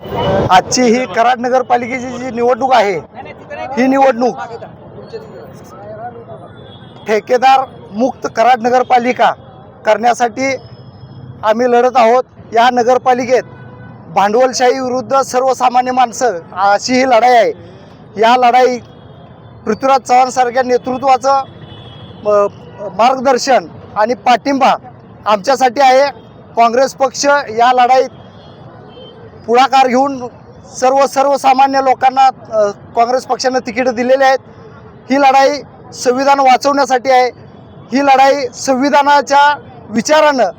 आजची ही कराड नगरपालिकेची जी निवडणूक आहे ही निवडणूक ठेकेदार मुक्त कराड नगरपालिका करण्यासाठी आम्ही लढत आहोत. या नगरपालिकेत भांडवलशाही विरुद्ध सर्वसामान्य माणसं अशी ही लढाई आहे. या लढाई पृथ्वीराज चव्हाणसारख्या नेतृत्वाचं मार्गदर्शन आणि पाठिंबा आमच्यासाठी आहे. काँग्रेस पक्ष या लढाईत पुढाकार घेऊन सर्व सर्वसामान्य लोकांना काँग्रेस पक्षानं तिकीटं दिलेली आहेत. ही लढाई संविधान वाचवण्यासाठी आहे. ही लढाई संविधानाच्या विचारानं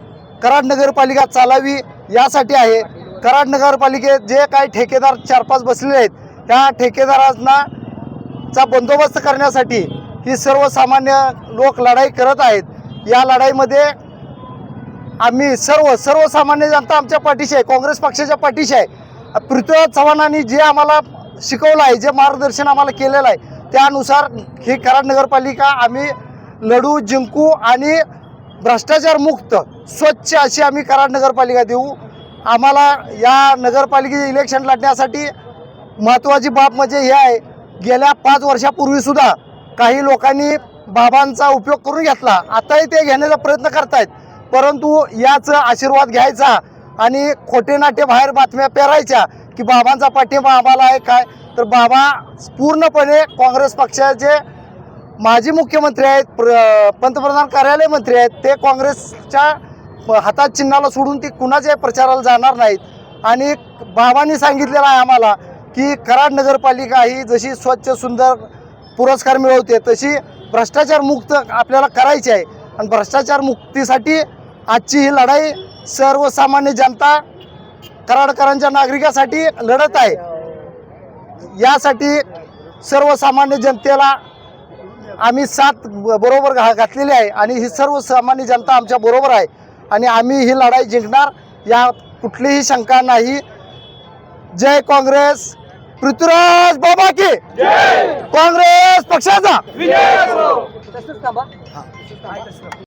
कराड नगरपालिका चालावी यासाठी आहे. कराड नगरपालिकेत जे काही ठेकेदार चार पाच बसलेले आहेत त्या ठेकेदारांना चा बंदोबस्त करण्यासाठी ही सर्वसामान्य लोक लढाई करत आहेत. या लढाईमध्ये आम्ही सर्व सर्वसामान्य जनता आमच्या पाठीशी आहे काँग्रेस पक्षाच्या पाठीशी आहे. पृथ्वीराज चव्हाणांनी जे आम्हाला शिकवलं आहे जे मार्गदर्शन आम्हाला केलेलं आहे त्यानुसार ही कराड नगरपालिका आम्ही लढू जिंकू आणि भ्रष्टाचारमुक्त स्वच्छ अशी आम्ही कराड नगरपालिका देऊ. आम्हाला या नगरपालिकेचे इलेक्शन लढण्यासाठी महत्त्वाची बाब म्हणजे हे आहे गेल्या पाच वर्षापूर्वीसुद्धा काही लोकांनी बाबांचा उपयोग करून घेतला. आताही ते घेण्याचा प्रयत्न करतायत. परंतु याच आशीर्वाद घ्यायचा आणि खोटे नाटे बाहेर बातम्या पेरायच्या की बाबांचा पाठिंबा आम्हाला आहे काय? तर बाबा पूर्णपणे काँग्रेस पक्षाचे माजी मुख्यमंत्री आहेत प्र पंतप्रधान कार्यालय मंत्री आहेत ते काँग्रेसच्या हातात चिन्हाला सोडून ती कुणाच्याही प्रचाराला जाणार नाहीत. आणि बाबांनी सांगितलेलं आहे आम्हाला की कराड नगरपालिका ही जशी स्वच्छ सुंदर पुरस्कार मिळवते तशी भ्रष्टाचार मुक्त आपल्याला करायची आहे. आणि भ्रष्टाचार मुक्तीसाठी आजची ही लढाई सर्वसामान्य जनता कराडकरांच्या नागरिकासाठी लढत आहे. यासाठी सर्वसामान्य जनतेला आम्ही साथ बरोबर घा घातलेली आहे आणि ही सर्वसामान्य जनता आमच्या बरोबर आहे आणि आम्ही ही लढाई जिंकणार या कुठलीही शंका नाही. जय काँग्रेस. पृथ्वीराज बाबा की काँग्रेस पक्षाचा.